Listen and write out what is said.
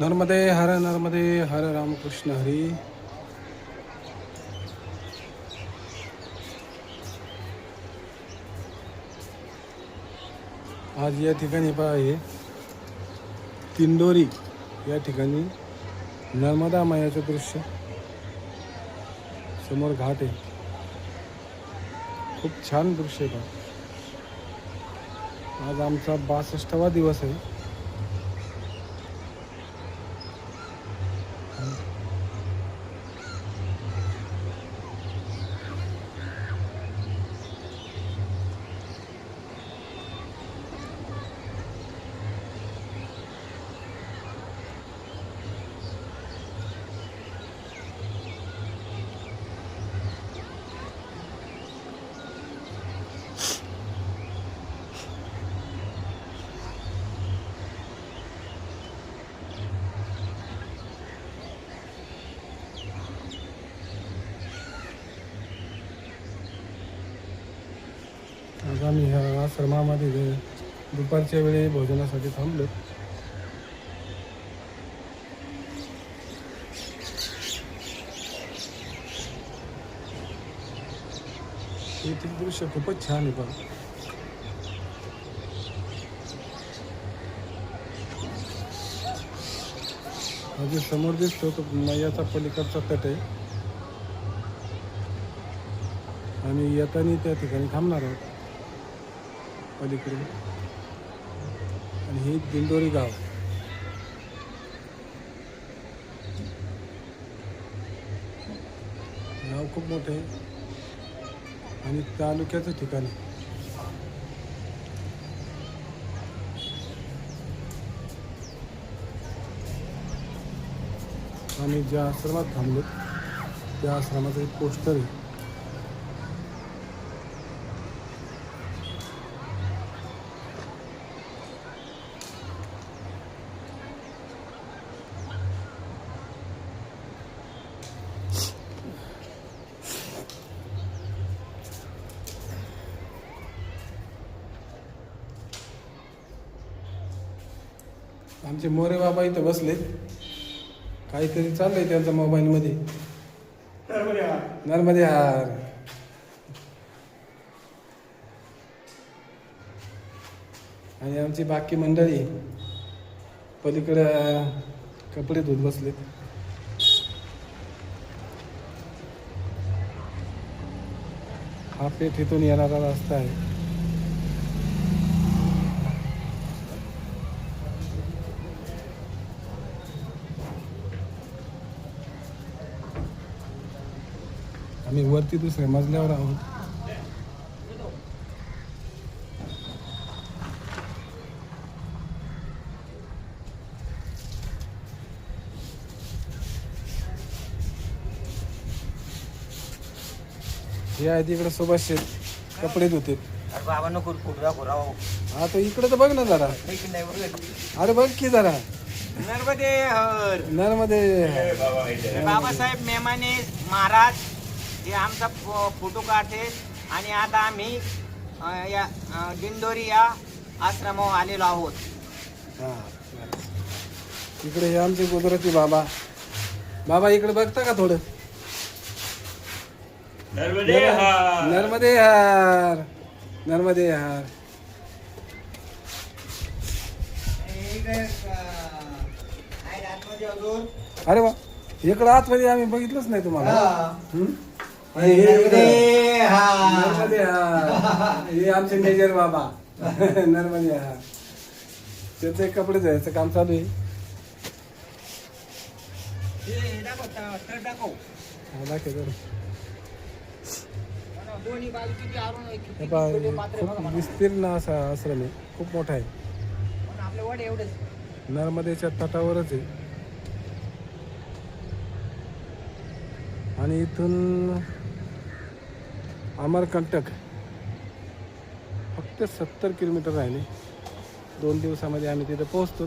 नर्मदे हर नर्मदे हर रामकृष्ण हरी। आज या ठिकाणी पहा आहे तिंडोरी या ठिकाणी नर्मदा मायाचं दृश्य समोर घाट आहे. खूप छान दृश्य आहे का आज आमचा बासष्टावा दिवस आहे. आम्ही ह्या आश्रमामध्ये दुपारच्या वेळी भोजनासाठी थांबलो. येथील दृश्य खूपच छान आहे पण अगदी समोर दिसतो तो मैयाचा पलीकडचा तट आहे. आणि येताना त्या ठिकाणी थांबणार आहोत. पलीकडे आणि हे दिंडोरी गाव. गाव खूप मोठं आहे. आणि तालुक्याचं ठिकाण आहे. आम्ही ज्या आश्रमात थांबलो त्या आश्रमाचं एक पोस्टर आहे. आमचे मोरे बाबा इथं बसलेत. काहीतरी चाललंय त्यांच्या मोबाईलमध्ये नर्मदे हार. आणि आमची बाकी मंडळी पलीकडं कपडे धुत बसलेत. हा पेठ इथून येणारा रस्ता आहे. आम्ही वरती दुसऱ्या मजल्यावर आहोत. हे आहे तिकडे सुभाष शेठ. कपडे धुते अरे बाबा नको कुठला घोराव हा तो इकडे तर बघ ना जरा. अरे बघ की जरा. नर्मदे हर. नर्मदे. बाबासाहेब मेमाने महाराज हे आमचा फोटो काढते आणि आता आम्ही या दिंडोरी या आश्रमावर आलेलो आहोत. हा इकडे हे आमचे गुजराती बाबा. बाबा इकडे बघता का थोडं? नर्मदे हार. नर्मदे हार. नर्मदे हार. अरे वा इकडं आतमध्ये आम्ही बघितलंच नाही तुम्हाला. हम्म? हे. नर्मदे हार हे आमचे मेजर बाबा. नर्मदे हार त्याचे कपडे धुवायचं काम चालू आहे. हा, दाखव जरा. दोन्ही बाजूची ती आरून एक- हे पहा, किती हे पात्रे बघा खूप मला. विस्तीर्ण असा आश्रम आहे. खूप मोठा आहे. पण आपले वड एवढेच. नर्मदेच्या तटावरच आहे. आणि इथून अमरकंटक फक्त सत्तर किलोमीटर राहिले. दोन दिवसामध्ये आम्ही तिथं पोहोचतो